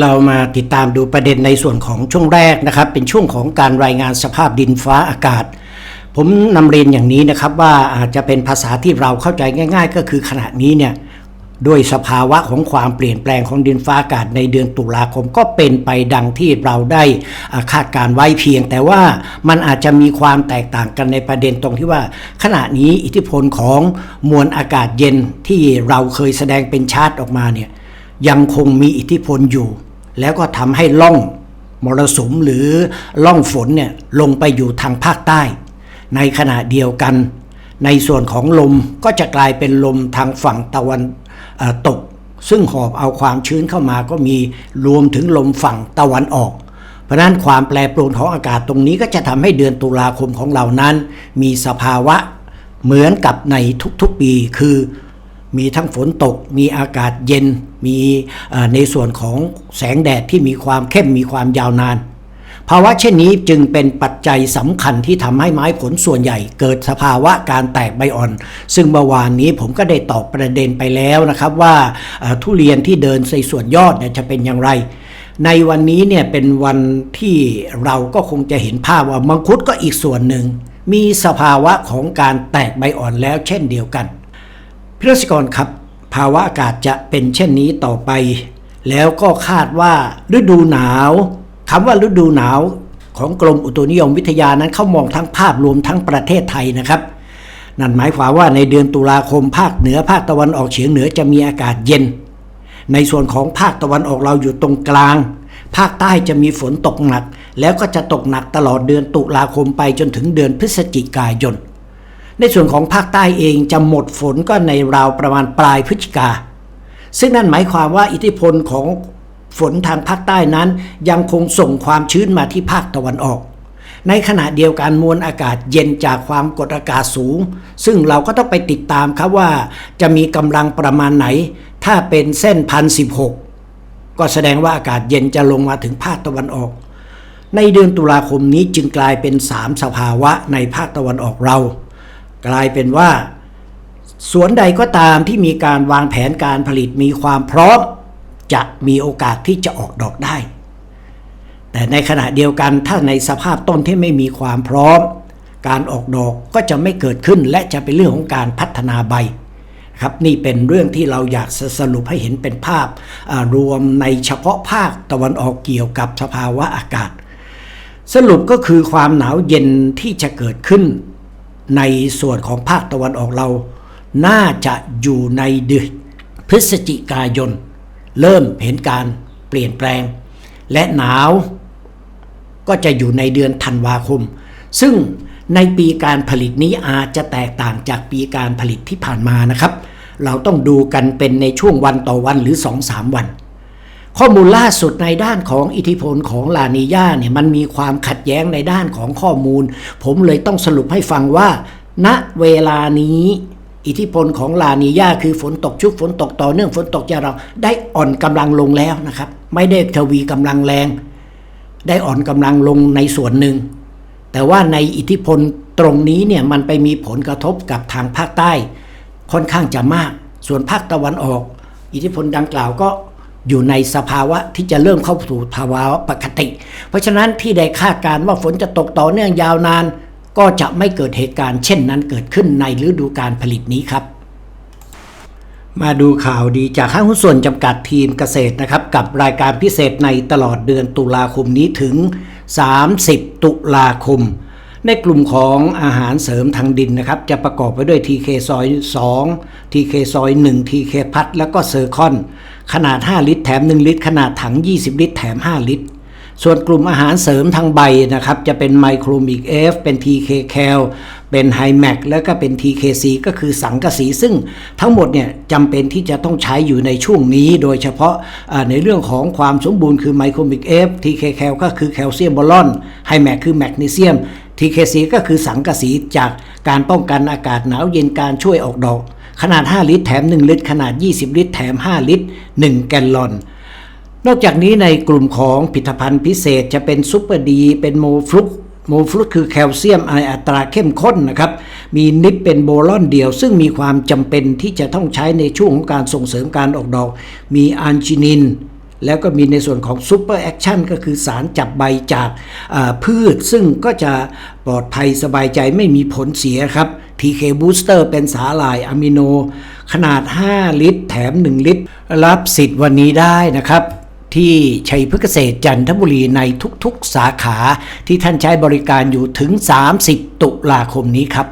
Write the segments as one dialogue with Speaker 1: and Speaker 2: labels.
Speaker 1: เรามาติดตามดูประเด็นในส่วนของช่วงแรกนะครับ เป็นช่วงของการรายงานสภาพดินฟ้าอากาศ ผมนำเรียนอย่างนี้นะครับว่าอาจจะเป็นภาษาที่เราเข้าใจง่าย ๆ ก็คือขณะนี้เนี่ยด้วยสภาวะของความเปลี่ยนแปลงของดินฟ้าอากาศในเดือนตุลาคมก็เป็นไปดังที่เราได้คาดการไว้เพียง แต่ว่ามันอาจจะมีความแตกต่างกันในประเด็นตรงที่ว่า ขณะนี้อิทธิพลของมวลอากาศเย็นที่เราเคยแสดงเป็นชาร์ตออกมาเนี่ยยังคงมีอิทธิพลอยู่ แล้วก็ทำให้ล่องมรสุมหรือล่องฝนเนี่ยลงไปอยู่ทางภาคใต้ ในขณะเดียวกัน ในส่วนของลมก็จะกลายเป็นลมทางฝั่งตะวันตก ซึ่งหอบเอาความชื้นเข้ามาก็มีรวมถึงลมฝั่งตะวันออก เพราะฉะนั้นความแปรปรวนของอากาศตรงนี้ก็จะทำให้เดือนตุลาคมของเรานั้น มีสภาวะเหมือนกับในทุกๆปีคือ มีทั้งฝนตก มีอากาศเย็น มีในส่วนของแสงแดดที่มีความเข้มมีความยาวนาน ภาวะเช่นนี้จึงเป็นปัจจัยสำคัญที่ทำให้ไม้ผลส่วนใหญ่ เกิดสภาวะการแตกใบอ่อน ซึ่งเมื่อวานนี้ผมก็ได้ตอบประเด็นไปแล้วนะครับว่าทุเรียนที่เดินในส่วนยอดเนี่ยจะเป็นอย่างไรในวันนี้เนี่ยเป็นวันที่เราก็คงจะเห็นภาพว่ามังคุดก็อีกส่วนหนึ่ง มีสภาวะของการแตกใบอ่อนแล้วเช่นเดียวกัน พิรศกรครับ ภาวะอากาศจะเป็นเช่นนี้ต่อไป แล้วก็คาดว่าฤดูหนาวคำว่าฤดูหนาวของกรมอุตุนิยมวิทยานั้นเขามองทั้งภาพรวมทั้งประเทศไทยนะครับ นั่นหมายความว่าในเดือนตุลาคมภาคเหนือภาคตะวันออกเฉียงเหนือจะมีอากาศเย็น ในส่วนของภาคตะวันออกเราอยู่ตรงกลาง ภาคใต้จะมีฝนตกหนัก แล้วก็จะตกหนักตลอดเดือนตุลาคมไปจนถึงเดือนพฤศจิกายน ในส่วนของภาคใต้เองจะหมดฝนก็ในราวประมาณปลายพฤศจิกา ซึ่งนั่นหมายความว่าอิทธิพลของฝนทางภาคใต้นั้นยังคงส่งความชื้นมาที่ภาคตะวันออก ในขณะเดียวกันมวลอากาศเย็นจากความกดอากาศสูง ซึ่งเราก็ต้องไปติดตามครับว่า จะมีกำลังประมาณไหน ถ้าเป็นเส้นพันสิบหกก็แสดงว่าอากาศเย็นจะลงมาถึงภาคตะวันออก ในเดือนตุลาคมนี้จึงกลายเป็นสามสภาวะในภาคตะวันออกเรา กลายเป็นว่า สวนใดก็ตามที่มีการวางแผนการผลิตมีความพร้อม จะมีโอกาสที่จะออกดอกได้ แต่ในขณะเดียวกันถ้าในสภาพต้นที่ไม่มีความพร้อม การออกดอกก็จะไม่เกิดขึ้นและจะเป็นเรื่องของการพัฒนาใบครับนี่เป็นเรื่องที่เราอยากสรุปให้เห็นเป็นภาพรวมในเฉพาะภาคตะวันออกเกี่ยวกับสภาวะอากาศ สรุปก็คือความหนาวเย็นที่จะเกิดขึ้น ในส่วนของภาคตะวันออกเรา น่าจะอยู่ในเดือนพฤศจิกายน เริ่มเห็นการเปลี่ยนแปลง และหนาวก็จะอยู่ในเดือนธันวาคม ซึ่งในปีการผลิตนี้อาจจะแตกต่างจากปีการผลิตที่ผ่านมานะครับ เราต้องดูกันเป็นในช่วงวันต่อวันหรือ 2-3 วัน ข้อมูลล่าสุดในด้านของอิทธิพลของลานีญาเนี่ยมันมีความขัดแย้งในด้านของข้อมูล ผมเลยต้องสรุปให้ฟังว่า ณเวลานี้อิทธิพลของลานีญาคือฝนตกชุกฝนตกต่อเนื่องฝนตกยาวเราได้อ่อนกำลังลงแล้วนะครับ ไม่ได้ทวีกำลังแรง ได้อ่อนกำลังลงในส่วนหนึ่ง แต่ว่าในอิทธิพลตรงนี้เนี่ยมันไปมีผลกระทบกับทางภาคใต้ ค่อนข้างจะมาก ส่วนภาคตะวันออก อิทธิพลดังกล่าวก็ อยู่ในสภาวะที่จะเริ่มเข้าสู่ภาวะปกติ เพราะฉะนั้นที่ได้คาดการณ์ว่าฝนจะตกต่อเนื่องยาวนาน ก็จะไม่เกิดเหตุการณ์เช่นนั้นเกิดขึ้นในฤดูการผลิตนี้ครับ มาดูข่าวดีจากห้างหุ้นส่วนจำกัดทีมเกษตรนะครับ กับรายการพิเศษในตลอดเดือนตุลาคมนี้ถึง 30 ตุลาคม ในกลุ่มของอาหารเสริมทางดินนะครับ จะประกอบไปด้วย TK ซอย2 TK ซอย1 TK พัดแล้วก็เซอร์คอน ขนาด 5 ลิตร แถม 1 ลิตร ขนาดถัง 20 ลิตร แถม 5 ลิตร ส่วนกลุ่มอาหารเสริมทางใบนะครับ จะเป็นไมโครมิกเอฟเป็น TK แคลเป็นไฮแม็กแล้วก็เป็น TKC ก็คือสังกะสี ซึ่งทั้งหมดเนี่ยจำเป็นที่จะต้องใช้อยู่ในช่วงนี้ โดยเฉพาะในเรื่องของความสมบูรณ์คือไมโครมิกเอฟ TK แคลก็คือแคลเซียมบอลอนไฮแม็กคือแมกนีเซียม TKC ก็คือสังกะสีจากการป้องกันอากาศหนาวเย็นการช่วยออกดอก ขนาด 5 ลิตรแถม 1 ลิตร ขนาด 20 ลิตร แถม 5 ลิตร 1 แกลลอน นอกจากนี้ในกลุ่มของผลิตภัณฑ์พิเศษจะเป็นซุปเปอร์ดี เป็นโมฟลุกโมฟลุกคือแคลเซียมในอัตราเข้มข้นนะครับ มีนิปเป็นโบรอนเดียว ซึ่งมีความจำเป็นที่จะต้องใช้ในช่วงของการส่งเสริมการออกดอก มีอันจินิน แล้วก็มีในส่วนของซูเปอร์แอคชั่นก็คือสารจับใบจากพืช ซึ่งก็จะปลอดภัยสบายใจไม่มีผลเสียครับ TK Booster เป็นสาหร่ายอะมิโน ขนาด 5 ลิตร แถม 1 ลิตร รับสิทธิ์วันนี้ได้นะครับ ที่ชัยพฤกษเกษตรจันทบุรีในทุกๆสาขาที่ท่านใช้บริการอยู่ถึง 30 ตุลาคมนี้ครับ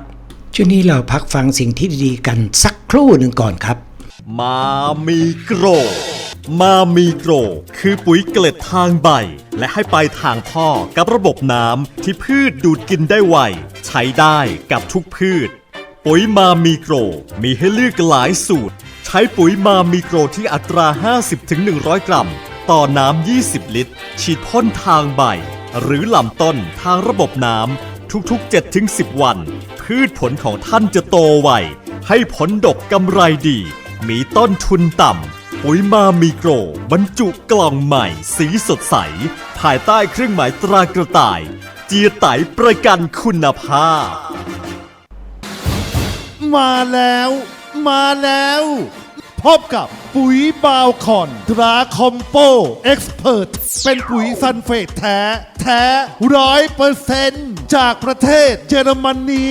Speaker 1: ช่วงนี้เราพักฟังสิ่งที่ดีๆกันสักครู่หนึ่งก่อนครับ
Speaker 2: มามีโกร มามีโกรคือปุ๋ยเกล็ดทางใบ และให้ไปทางท่อกับระบบน้ำที่พืชดูดกินได้ไว ใช้ได้กับทุกพืช ปุ๋ยมามีโกรมีให้เลือกหลายสูตร ใช้ปุ๋ยมามีโกรที่อัตรา 50-100 กรัม ต่อน้ำ 20 ลิตร ฉีดพ่นทางใบ หรือลำต้นทางระบบน้ำทุกๆ 7-10 วัน พืชผลของท่านจะโตไวให้ผลดกกำไรดี มีต้นทุนต่ำ ปุ๋ยมามีโกร บรรจุกล่องใหม่ สีสดใส ภายใต้เครื่องหมายตรากระต่าย เจียไตประกันคุณภาพ
Speaker 3: มาแล้ว มาแล้ว พบกับปุ๋ยบาวคอนตราคอมโปเอ็กซ์เพรเป็นปุ๋ยซันเฟตแท้ แท้ร้อยเปอร์เซนต์จากประเทศเยอรมนี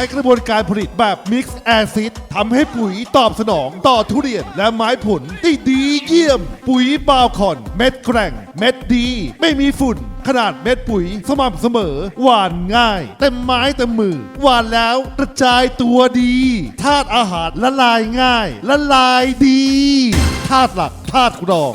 Speaker 3: ช้กระบวนการผลิตแบบมิกซ์แอซิดทำให้ปุ๋ยตอบสนองต่อทุเรียนและไม้ผลได้ดีเยี่ยม ปุ๋ยบาวคอน เม็ดแกร่ง เม็ดดี ไม่มีฝุ่น ขนาดเม็ดปุ๋ยสม่ำเสมอ หวานง่าย เต็มไม้เต็มมือ หวานแล้วกระจายตัวดีธาตุอาหารละลายง่าย ละลายดีธาตุหลักธาตุรอง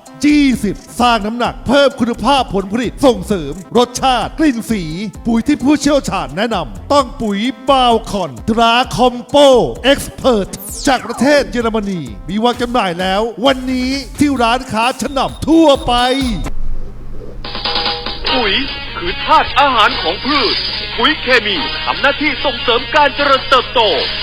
Speaker 3: 20สร้างน้ำหนักเพิ่มคุณภาพผลผลิตส่งเสริม รสชาติ กลิ่นสี ปุ๋ยที่ผู้เชี่ยวชาญแนะนำ ต้องปุ๋ยบาวคอนตราคอมโปเอ็กซ์เพรจากประเทศเยอรมนี มีวางจำหน่ายแล้ว วันนี้ที่ร้านค้าชั้นนำทั่วไป
Speaker 4: ปุ๋ยคือธาตุอาหารของพืช ปุ๋ยเคมีทำหน้าที่ส่งเสริมการเจริญเติบโต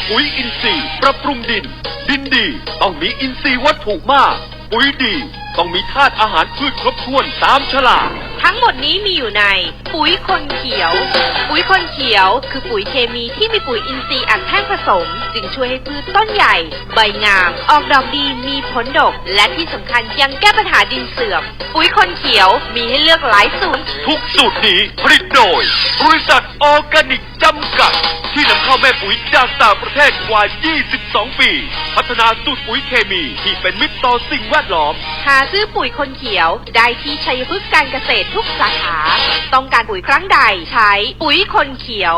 Speaker 4: ปุ๋ยอินทรีย์ ปรับปรุงดิน ดินดี ต้องมีอินทรีย์วัตถุมาก ปุ๋ยดี ต้องมีธาตุอาหารพืชครบถ้วนตามฉลาก
Speaker 5: ทั้งหมดนี้มีอยู่ในปุ๋ยคนเขียว ยคนเขียว คือปุ๋ยเคมีที่มีปุ๋ยอินทรีย์อัดแท่งผสม จึงช่วยให้พืชต้นใหญ่ ใบงาม ออกดอกดีมีผลดก และที่สำคัญยังแก้ปัญหาดินเสื่อม ปุ๋ยคนเขียวมีให้เลือกหลายสูตร
Speaker 4: ทุกสูตรนี้ผลิตโดย บริษัทออร์แกนิกจำกัด ที่นำเข้าแม่ปุ๋ยจากต่างประเทศกว่า 22 ปี พัฒนาสูตรปุ๋ยเคมีที่เป็นมิตรต่อสิ่งแวดล้อม
Speaker 5: หาซื้อปุ๋ยคนเขียวได้ที่ชัยพฤกษ์การเกษตรทุกสาขา ต้องการปุ๋ยครั้งใดใช้ปุ๋ยคนเขียว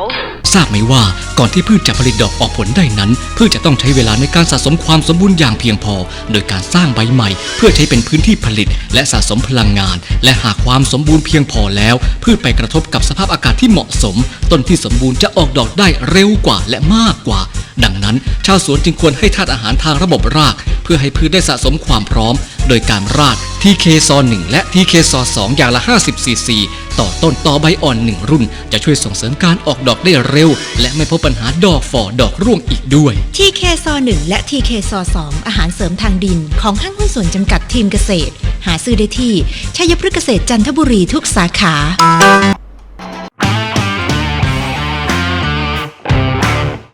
Speaker 6: ทราบไหมว่าก่อนที่พืชจะผลิตดอกออกผลได้นั้น พืชจะต้องใช้เวลาในการสะสมความสมบูรณ์อย่างเพียงพอ โดยการสร้างใบใหม่ เพื่อใช้เป็นพื้นที่ผลิต และสะสมพลังงาน และหากความสมบูรณ์เพียงพอแล้ว พืชไปกระทบกับสภาพอากาศที่เหมาะสม ต้นที่สมบูรณ์จะออกดอกได้เร็วกว่าและมากกว่า ดังนั้น ชาวสวนจึงควรให้ธาตุอาหารทางระบบราก เพื่อให้พืชได้สะสมความพร้อม โดยการราก TK ซอ1และ TK ซอ2อย่างละ 50ซีซีต่อต้นต่อใบอ่อน 1 รุ่น จะช่วยส่งเสริมการออกดอกได้เร็ว และไม่พบปัญหาดอกฝ่อดอกร่วงอีกด้วย
Speaker 7: TK ซอ1และ TK ซอ2อาหารเสริมทางดิน ของห้างหุ้นส่วนจำกัดทีมเกษตร หาซื้อได้ที่ชัยพฤกษเกษตรจันทบุรีทุกสาขา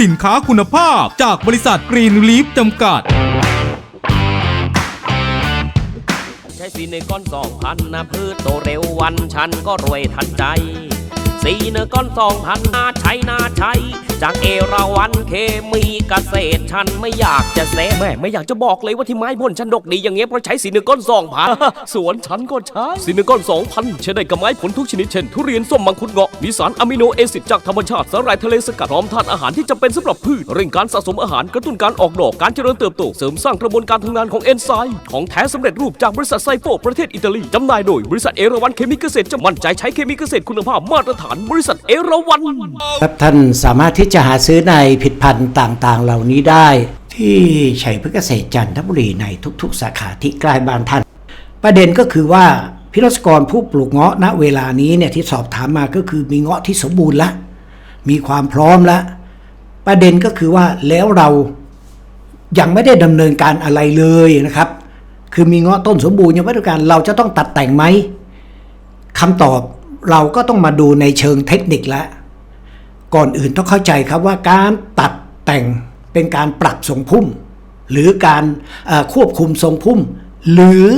Speaker 8: สินค้าคุณภาพจากบริษัทกรีนลีฟจำกัด
Speaker 9: ใช้สีในก้อนสองพันนะพืชโตเร็ววันฉันก็รวยทันใจ สีเนก้อนสองพันนาใช้นาใช้จากเอราวันเคมีเกษตรฉันไม่อยากจะเซแม่ไม่อยากจะบอกเลยว่าที่ไม้บนฉันดกดีอย่างเงี้ยเพราะใช้สีหนึ่งก้อนสองพันสวนฉันก็ใช้สีหนึ่งก้อนสองพันใช้ได้กับไม้ผลทุกชนิดเช่น ทุเรียนส้มมังคุดเงาะมีสารอะมิโนเอซิดจากธรรมชาติสารายทะเลสกัดพร้อมธาตุอาหารที่จำเป็นสำหรับพืชเร่งการสะสมอาหารกระตุ้นการออกดอกการเจริญเติบโตเสริมสร้างกระบวนการทำงานของเอนไซม์ของแท้สำเร็จรูปจากบริษัทไซโฟประเทศอิตาลีจำหน่ายโดยบริษัทเอราวันเคมีเกษตรจะมั่นใจใช้เคมีเกษตรคุณภาพมาตรฐานบริษัทเอราวัน
Speaker 1: ครับท่านสามารถที่จะหาซื้อในผลิดพันธุ์ต่างๆ เหล่านี้ได้ ที่ชัยพฤกษเกษตรจันทบุรีในทุกๆ สาขาที่ใกล้บ้านท่าน ประเด็นก็คือว่าพิรศกรผู้ปลูกเงาะณเวลานี้เนี่ยที่สอบถามมาก็คือมีเงาะที่สมบูรณ์ละ มีความพร้อมละ ประเด็นก็คือว่าแล้วเรายังไม่ได้ดำเนินการอะไรเลยนะครับ คือมีเงาะต้นสมบูรณ์ยังไม่ได้การเราจะต้องตัดแต่งไหมคำตอบ เราก็ต้องมาดูในเชิงเทคนิคแล้วก่อนอื่นต้องเข้าใจครับว่าการตัดแต่งเป็นการปรับทรงพุ่ม หรือการควบคุมทรงพุ่ม หรือ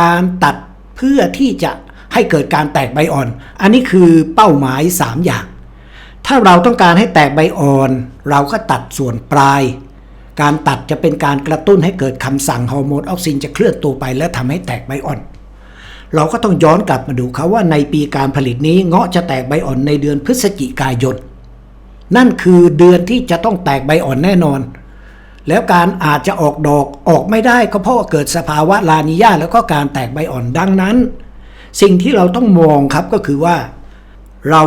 Speaker 1: การตัดเพื่อที่จะให้เกิดการแตกใบอ่อน อันนี้คือเป้าหมาย 3 อย่าง ถ้าเราต้องการให้แตกใบอ่อน เราก็ตัดส่วนปลาย การตัดจะเป็นการกระตุ้นให้เกิดคำสั่งฮอร์โมนออกซินจะเคลื่อนตัวไปและทำให้แตกใบอ่อน เราก็ต้องย้อนกลับมาดูเขาว่าในปีการผลิตนี้เงาะจะแตกใบอ่อนในเดือนพฤศจิกายน นั่นคือเดือนที่จะต้องแตกใบอ่อนแน่นอน แล้วการอาจจะออกดอกออกไม่ได้ก็เพราะเกิดสภาวะลานิญาแล้วก็การแตกใบอ่อนดังนั้น สิ่งที่เราต้องมองครับก็คือว่า เรา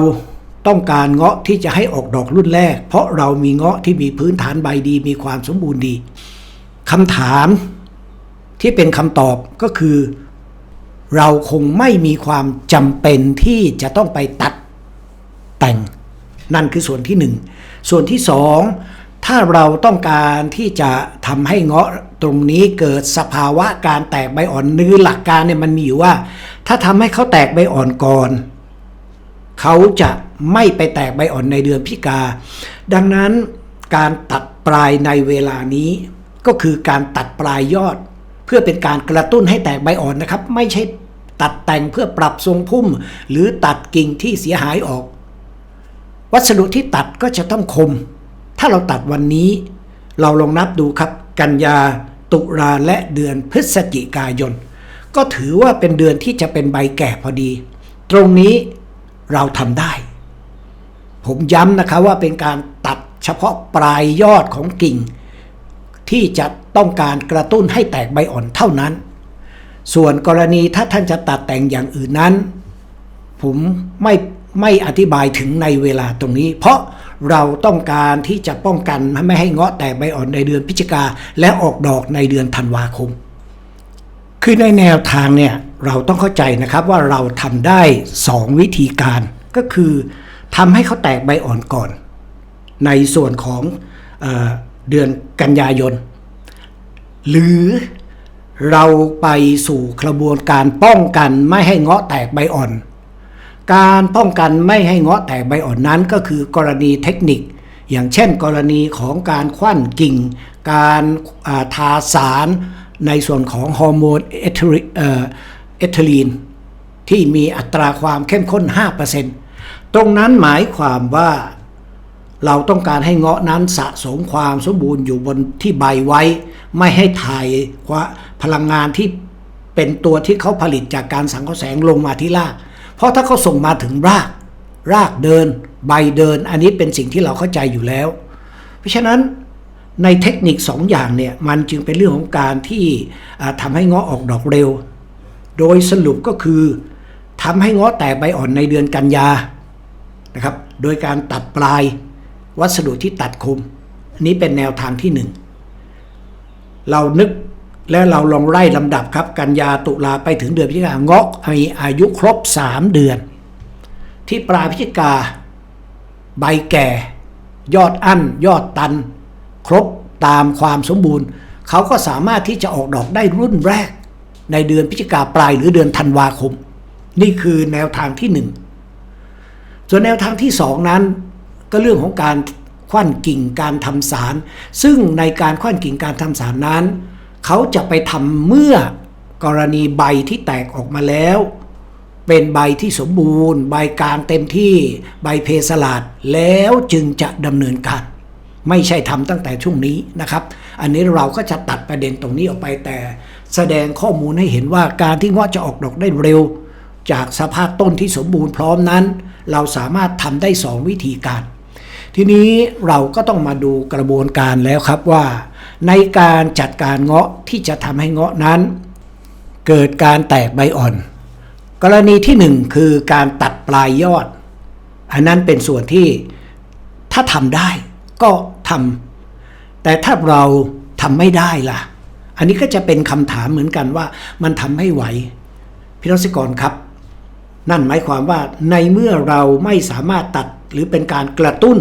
Speaker 1: ต้องการเงาะที่จะให้ออกดอกรุ่นแรก เพราะเรามีเงาะที่มีพื้นฐานใบดีมีความสมบูรณ์ดีคำถามที่เป็นคำตอบก็คือ เราคงไม่มีความจำเป็นที่จะต้องไปตัดแต่ง นั่นคือส่วนที่หนึ่งส่วนที่สองถ้าเราต้องการที่จะทำให้เงาะตรงนี้เกิดสภาวะการแตกใบอ่อนเนื้อหลักการเนี่ยมันมีอยู่ว่า ถ้าทำให้เขาแตกใบอ่อนก่อน เขาจะไม่ไปแตกใบอ่อนในเดือนพิกา ดังนั้นการตัดปลายในเวลานี้ ก็คือการตัดปลายยอด เพื่อเป็นการกระตุ้นให้แตกใบอ่อนนะครับ ไม่ใช่ ตัดแต่งเพื่อปรับทรงพุ่ม หรือตัดกิ่งที่เสียหายออก วัสดุที่ตัดก็จะต้องคม ถ้าเราตัดวันนี้ เราลองนับดูครับ กันยา ตุลาและเดือนพฤศจิกายน ก็ถือว่าเป็นเดือนที่จะเป็นใบแก่พอดี ตรงนี้เราทำได้ ผมย้ำนะคะว่าเป็นการตัดเฉพาะปลายยอดของกิ่ง ที่จะต้องการกระตุ้นให้แตกใบอ่อนเท่านั้น ส่วนกรณีถ้าท่านจะตัดแต่งอย่างอื่นนั้น ผมไม่ไม่อธิบายถึงในเวลาตรงนี้ เพราะเราต้องการที่จะป้องกันไม่ให้เงาะแตกใบอ่อนในเดือนพฤศจิกาและออกดอกในเดือนธันวาคม คือในแนวทางเนี่ยเราต้องเข้าใจนะครับว่าเราทำได้ 2 วิธีการก็คือทำให้เขาแตกใบอ่อนก่อน ในส่วนของเออเดือนกันยายน หรือ เราไปสู่กระบวนการป้องกันไม่ให้เงาะแตกใบอ่อน การป้องกันไม่ให้เงาะแตกใบอ่อนนั้นก็คือกรณีเทคนิค อย่างเช่น กรณีของการควันกิ่ง การาทาสารในส่วนของฮอร์โมนเอทิลีเอ่อเอทิลีนที่มีอัตราความเข้มข้น 5%ตรงนั้นหมายความว่าเราต้องการให้เงาะนั้นสะสมความสมบูรณ์อยู่บนที่ใบไว้ ไม่ให้ถ่ายว่ พลังงานที่เป็นตัวที่เขาผลิตจากการสังเคราะห์แสงลงมาที่ราก เพราะถ้าเขาส่งมาถึงราก รากเดิน ใบเดิน อันนี้เป็นสิ่งที่เราเข้าใจอยู่แล้ว เพราะฉะนั้นในเทคนิคสองอย่างเนี่ยมันจึงเป็นเรื่องของการที่อ่าทำให้เงาะออกดอกเร็ว โดยสรุปก็คือทำให้เงาะแตกใบอ่อนในเดือนกันยานะครับ โดยการตัดปลายวัสดุที่ตัดคมอันนี้เป็นแนวทางที่หนึ่งเรานึก และเราลองไล่ลำดับครับ กันยาตุลาไปถึงเดือนพฤศจิกาเงาะมีอายุครบ 3 เดือน ที่ปลายพฤศจิกา ใบแก่ ยอดอั้น ยอดตัน ครบตามความสมบูรณ์ เขาก็สามารถที่จะออกดอกได้รุ่นแรก ในเดือนพฤศจิกาปลายหรือเดือนธันวาคม นี่คือแนวทางที่หนึ่งส่วนแนวทางที่สองนั้น ก็เรื่องของการคว้านกิ่งการทำสาร ซึ่งในการคว้านกิ่งการทำสารนั้น เขาจะไปทำเมื่อกรณีใบที่แตกออกมาแล้ว เป็นใบที่สมบูรณ์ ใบกลางเต็มที่ใบเพสลาดแล้วจึงจะดำเนินการไม่ใช่ทำตั้งแต่ช่วงนี้นะครับ อันนี้เราก็จะตัดประเด็นตรงนี้ออกไปแต่แสดงข้อมูลให้เห็นว่าการที่เงาะจะออกดอกได้เร็ว จากสภาพต้นที่สมบูรณ์พร้อมนั้น เราสามารถทำได้สองวิธีการ ทีนี้เราก็ต้องมาดูกระบวนการแล้วครับว่า ในการจัดการเงาะที่จะทำให้เงาะนั้น เกิดการแตกใบอ่อน กรณีที่หนึ่งคือการตัดปลายยอด อันนั้นเป็นส่วนที่ถ้าทำได้ก็ทำแต่ถ้าเราทำไม่ได้ล่ะ อันนี้ก็จะเป็นคำถามเหมือนกันว่ามันทำให้ไหวพี่รัศกรครับ นั่นหมายความว่าในเมื่อเราไม่สามารถตัดหรือเป็นการกระตุ้น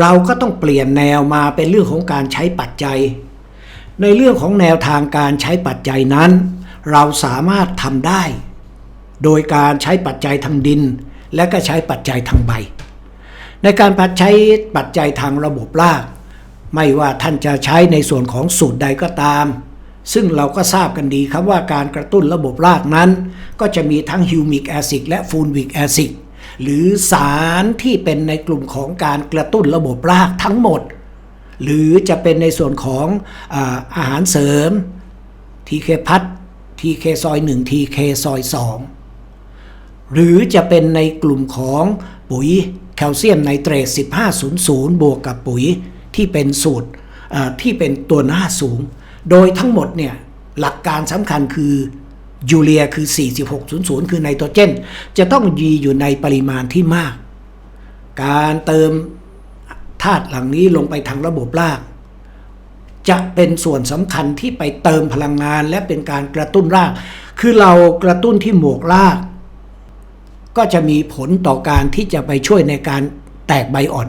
Speaker 1: เราก็ต้องเปลี่ยนแนวมาเป็นเรื่องของการใช้ปัจจัย ในเรื่องของแนวทางการใช้ปัจจัยนั้น เราสามารถทำได้ โดยการใช้ปัจจัยทางดิน และก็ใช้ปัจจัยทางใบ ในการใช้ปัจจัยทางระบบราก ไม่ว่าท่านจะใช้ในส่วนของสูตรใดก็ตาม ซึ่งเราก็ทราบกันดีครับว่าการกระตุ้นระบบรากนั้น ก็จะมีทั้งฮิวมิกแอซิดและฟูลวิกแอซิด หรือสารที่เป็นในกลุ่มของการกระตุ้นระบบรากทั้งหมด หรือจะเป็นในส่วนของอาอาหารเสริมทีเคพัททีเคซอย1ทีเคซอย2หรือจะเป็นในกลุ่มของปุ๋ยแคลเซียมไนเตรต 1500 บวกกับปุ๋ยที่เป็นสูตรที่เป็นตัวหน้าสูง โดยทั้งหมดเนี่ยหลักการสำคัญคือ ยูเรียคือ 4600 คือไนโตรเจน จะต้องยีอยู่ในปริมาณที่มาก การเติมธาตุหล่านี้ลงไปทางระบบราก จะเป็นส่วนสำคัญที่ไปเติมพลังงานและเป็นการกระตุ้นราก คือเรากระตุ้นที่หมวกราก ก็จะมีผลต่อการที่จะไปช่วยในการแตกใบอ่อน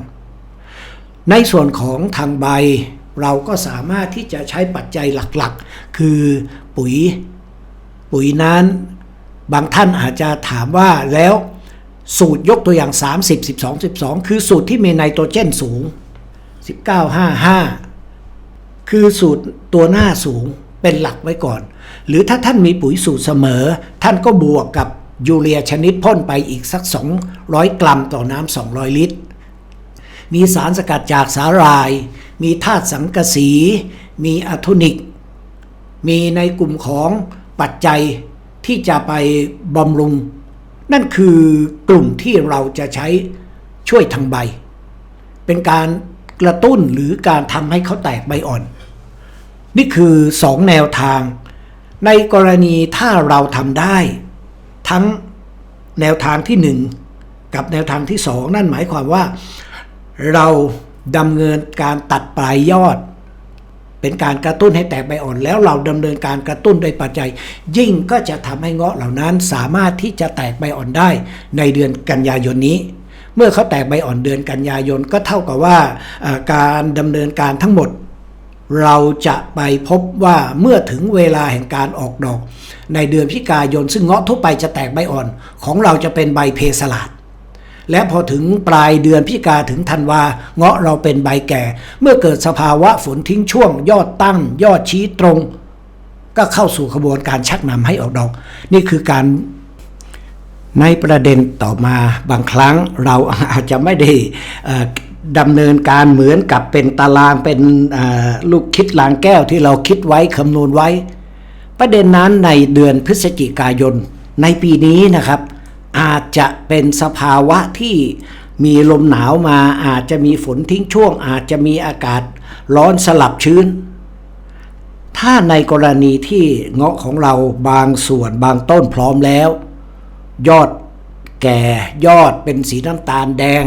Speaker 1: ในส่วนของทางใบเราก็สามารถที่จะใช้ปัจจัยหลักๆ คือปุ๋ย ปุ๋ยนั้น บางท่านอาจจะถามว่าแล้วสูตรยกตัวอย่าง 30 12 12 คือสูตรที่มีไนโตรเจนสูง 1955 คือสูตรตัวหน้าสูงเป็นหลักไว้ก่อน หรือถ้าท่านมีปุ๋ยสูตรเสมอ ท่านก็บวกกับยูเรียชนิดพ่นไปอีกสัก 200 กรัมต่อน้ำ200 ลิตร มีสารสกัดจากสาหร่าย มีธาตุสังกะสี มีอะโทนิก มีในกลุ่มของ ปัจจัยที่จะไปบำรุง นั่นคือกลุ่มที่เราจะใช้ช่วยทางใบ เป็นการกระตุ้นหรือการทำให้เขาแตกใบอ่อน นี่คือสองแนวทาง ในกรณีถ้าเราทำได้ ทั้งแนวทางที่หนึ่งกับแนวทางที่สองนั่นหมายความว่า เราดำเนินการตัดปลายยอด เป็นการกระตุ้นให้แตกใบอ่อน แล้วเราดำเนินการกระตุ้นโดยปัจจัย ยิ่งก็จะทำให้เงาะเหล่านั้นสามารถที่จะแตกใบอ่อนได้ในเดือนกันยายนนี้ เมื่อเขาแตกใบอ่อนเดือนกันยายนก็เท่ากับว่าการดำเนินการทั้งหมด เราจะไปพบว่าเมื่อถึงเวลาแห่งการออกดอก ในเดือนพิกายนซึ่งเงาะทั่วไปจะแตกใบอ่อน ของเราจะเป็นใบเพสลาด และพอถึงปลายเดือนพิกาถึงธันวาเงาะเราเป็นใบแก่ เมื่อเกิดสภาวะฝนทิ้งช่วง ยอดตั้ง ยอดชี้ตรง ก็เข้าสู่ขบวนการชักนำให้ออกดอก นี่คือการในประเด็นต่อมาบางครั้งเราอาจจะไม่ได้ดำเนินการเหมือนกับเป็นตารางเป็นลูกคิดลางแก้วที่เราคิดไว้คำนวณไว้ ประเด็นนั้นในเดือนพฤศจิกายนในปีนี้นะครับ อาจจะเป็นสภาวะที่มีลมหนาวมาอาจจะมีฝนทิ้งช่วง อาจจะมีอากาศร้อนสลับชื้น ถ้าในกรณีที่เงาะของเราบางส่วนบางต้นพร้อมแล้ว ยอดแก่ยอดเป็นสีน้ำตาลแดง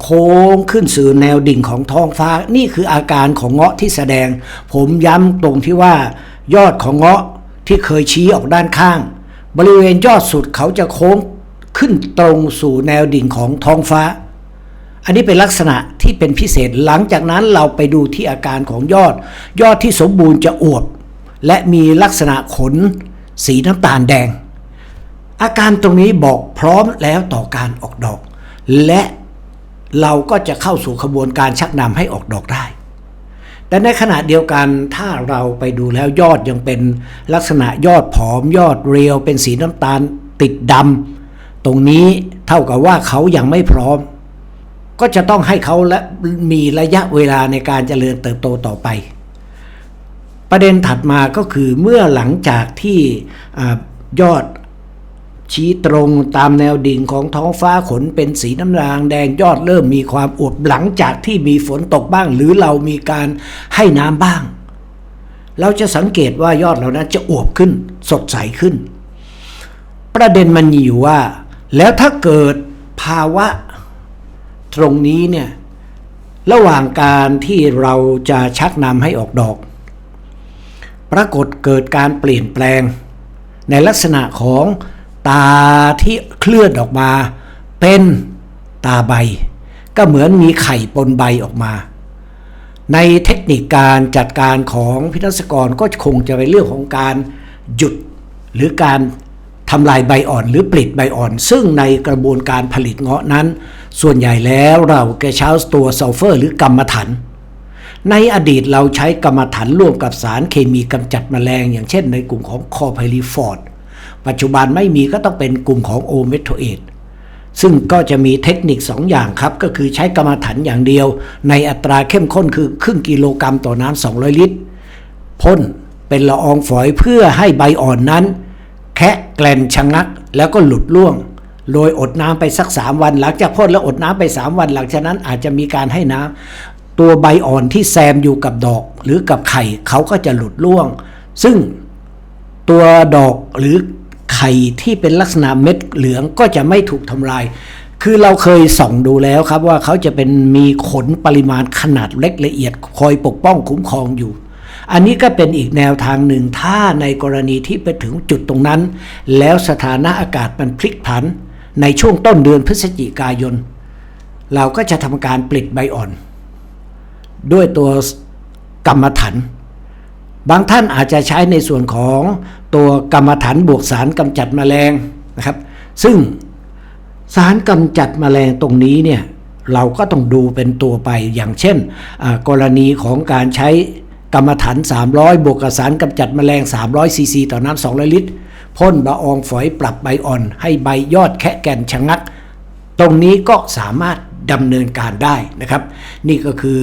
Speaker 1: โค้งขึ้นสู่แนวดิ่งของท้องฟ้า นี่คืออาการของเงาะที่แสดง ผมย้ำตรงที่ว่ายอดของเงาะที่เคยชี้ออกด้านข้าง บริเวณยอดสุดเขาจะโค้งขึ้นตรงสู่แนวดิ่งของท้องฟ้า อันนี้เป็นลักษณะที่เป็นพิเศษหลังจากนั้นเราไปดูที่อาการของยอด ยอดที่สมบูรณ์จะอวบ และมีลักษณะขน สีน้ำตาลแดง อาการตรงนี้บอกพร้อมแล้วต่อการออกดอก และเราก็จะเข้าสู่ขบวนการชักนำให้ออกดอกได้ แต่ในขณะเดียวกันถ้าเราไปดูแล้วยอดยังเป็นลักษณะยอดผอมยอดเรียว เป็นสีน้ำตาลติดดำตรงนี้เท่ากับว่าเขายังไม่พร้อม ก็จะต้องให้เขาและมีระยะเวลาในการเจริญเติบโตต่อไป ประเด็นถัดมาก็คือเมื่อหลังจากที่อยอด ชี้ตรงตามแนวดิ่งของท้องฟ้าขนเป็นสีน้ำรางแดงยอดเริ่มมีความอวบหลังจากที่มีฝนตกบ้าง หรือเรามีการให้น้ำบ้าง เราจะสังเกตว่ายอดเหล่านั้นจะอวบขึ้น สดใสขึ้น ประเด็นมันอยู่ว่า แล้วถ้าเกิดภาวะตรงนี้เนี่ยระหว่างการที่เราจะชักนำให้ออกดอก ปรากฏเกิดการเปลี่ยนแปลง ในลักษณะของ ตาที่เคลื่อนออกมา เป็นตาใบ ก็เหมือนมีไข่ปนใบออกมา ในเทคนิคการจัดการของพิทักษกรก็คงจะเป็นเรื่องของการหยุดหรือการทำลายใบอ่อนหรือปลิดใบอ่อน ซึ่งในกระบวนการผลิตเงาะนั้น ส่วนใหญ่แล้วเราแกใช้าตัวซัลเฟอร์หรือกรรมฐานในอดีตเราใช้กรรมฐานร่วมกับสารเคมีกำจัดแมลง อย่างเช่นในกลุ่มของคอไพลิฟอร์ด ปัจจุบันไม่มีก็ต้องเป็นกลุ่มของโอเมโทเอตซึ่งก็จะมีเทคนิค 2 อย่างครับ ก็คือใช้กรรมฐานอย่างเดียว ในอัตราเข้มข้นคือครึ่งกิโลกรัมต่อน้ำ200 ลิตรพ่นเป็นละอองฝอยเพื่อให้ใบอ่อนนั้น แคะแกลนชะงักแล้วก็หลุดล่วง โดยอดน้ำไปสัก 3 วัน หลังจากพ่นแล้วอดน้ำไป 3 วันหลังจากนั้นอาจจะมีการให้น้ำตัวใบอ่อนที่แซมอยู่กับดอก หรือกับไข่เขาก็จะหลุดล่วง ซึ่งตัวดอกหรือ ไข่ที่เป็นลักษณะเม็ดเหลืองก็จะไม่ถูกทำลาย คือเราเคยส่องดูแล้วครับว่าเขาจะเป็นมีขนปริมาณขนาดเล็กละเอียด คอยปกป้องคุ้มครองอยู่ อันนี้ก็เป็นอีกแนวทางหนึ่งถ้าในกรณีที่ไปถึงจุดตรงนั้น แล้วสถานะอากาศมันพลิกผัน ในช่วงต้นเดือนพฤศจิกายน เราก็จะทำการปลิดใบอ่อน ด้วยตัวกรรมฐาน บางท่านอาจจะใช้ในส่วนของตัวกรรมฐานบวกสารกำจัดแมลงนะครับ ซึ่งสารกำจัดแมลงตรงนี้เนี่ยเราก็ต้องดูเป็นตัวไปอย่างเช่น กรณีของการใช้กรรมฐาน 300 บวกกับสารกำจัดแมลง 300ซีซีต่อน้ำ200 ลิตรพ่นละอองฝอยปรับใบอ่อน ให้ใบยอดแคะแก่นชะงัก ตรงนี้ก็สามารถดำเนินการได้นะครับ นี่ก็คือ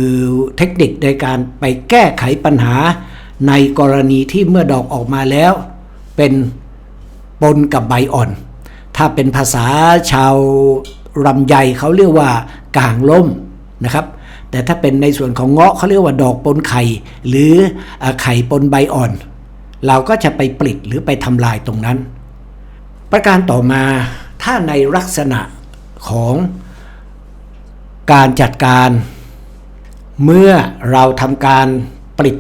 Speaker 1: เทคนิคในการไปแก้ไขปัญหา ในกรณีที่เมื่อดอกออกมาแล้ว เป็นปนกับใบอ่อน ถ้าเป็นภาษาชาวรำไยเขาเรียกว่ากางล่มนะครับ แต่ถ้าเป็นในส่วนของเงาะเขาเรียกว่าดอกปนไข่ หรือไข่ปนใบอ่อน เราก็จะไปปลิดหรือไปทำลายตรงนั้น ประการต่อมาถ้าในลักษณะของการจัดการ เมื่อเราทำการปลิด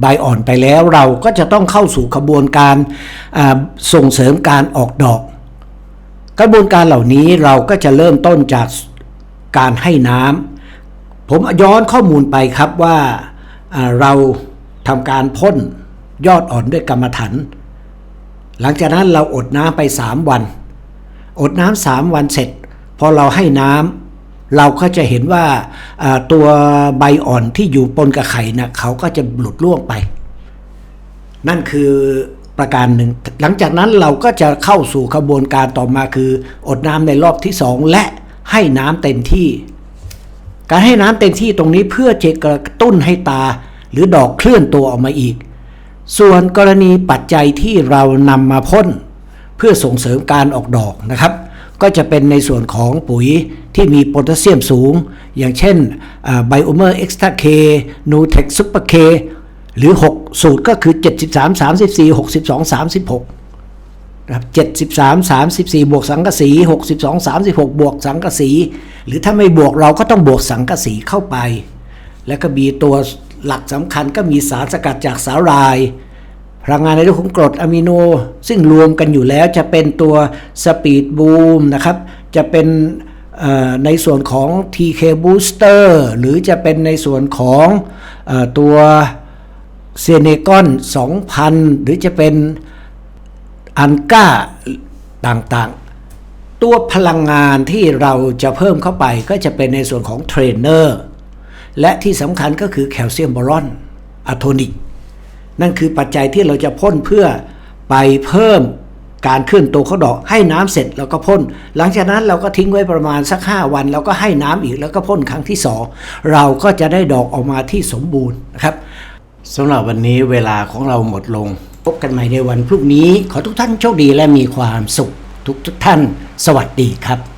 Speaker 1: ใบอ่อนไปแล้วเราก็จะต้องเข้าสู่กระบวนการส่งเสริมการออกดอก กระบวนการเหล่านี้เราก็จะเริ่มต้นจากการให้น้ำผมย้อนข้อมูลไปครับว่าอ่าเราทำการพ่นยอดอ่อนด้วยกรรมฐานหลังจากนั้นเราอดน้ำไป 3 วัน อดน้ำสามวันเสร็จ พอเราให้น้ำ เราก็จะเห็นว่าตัวใบอ่อนที่อยู่ปนกับไข่นะเขาก็จะหลุดล่วงไป นั่นคือประการหนึ่ง หลังจากนั้นเราก็จะเข้าสู่กระบวนการต่อมาคือ อดน้ำในรอบที่สองและให้น้ำเต็มที่ การให้น้ำเต็มที่ตรงนี้เพื่อจะกระตุ้นให้ตา หรือดอกเคลื่อนตัวออกมาอีก ส่วนกรณีปัจจัยที่เรานำมาพ่นเพื่อส่งเสริมการออกดอกนะครับ ก็จะเป็นในส่วนของปุ๋ยที่มีโพแทสเซียมสูง อย่างเช่นไบโอเมอร์เอ็กซ์ตาเคนูเทคซูเปอร์เคหรือ 6 สูตรก็คือ 73 34 62 36นะครับ73 34 บวกสังกะสี 62 36 บวกสังกะสี หรือถ้าไม่บวกเราก็ต้องบวกสังกะสีเข้าไป แล้วก็มีตัวหลักสำคัญก็มีสารสกัดจากสาหร่าย พลังงานในรื่องของกรดอะมิโน ซึ่งรวมกันอยู่แล้วจะเป็นตัวสปีดบูมนะครับจะเป็นในส่วนของ TK Booster หรือจะเป็นในส่วนของอตัวเซเนกอน2,000 หรือจะเป็นอันก้าต่างๆ ตัวพลังงานที่เราจะเพิ่มเข้าไปก็จะเป็นในส่วนของเทรนเนอร์ และที่สำคัญก็คือแคลเซียมบอรอนอะโทนิก นั่นคือปัจจัยที่เราจะพ่นเพื่อไปเพิ่มการเคลื่อนตัวของดอกให้น้ำเสร็จแล้วก็พ่น หลังจากนั้นเราก็ทิ้งไว้ประมาณสัก 5 วัน แล้วก็ให้น้ำอีกแล้วก็พ่นครั้งที่สองเราก็จะได้ดอกออกมาที่สมบูรณ์นะครับสำหรับวันนี้เวลาของเราหมดลง พบกันใหม่ในวันพรุ่งนี้ ขอทุกท่านโชคดีและมีความสุขทุกทุกท่าน สวัสดีครับ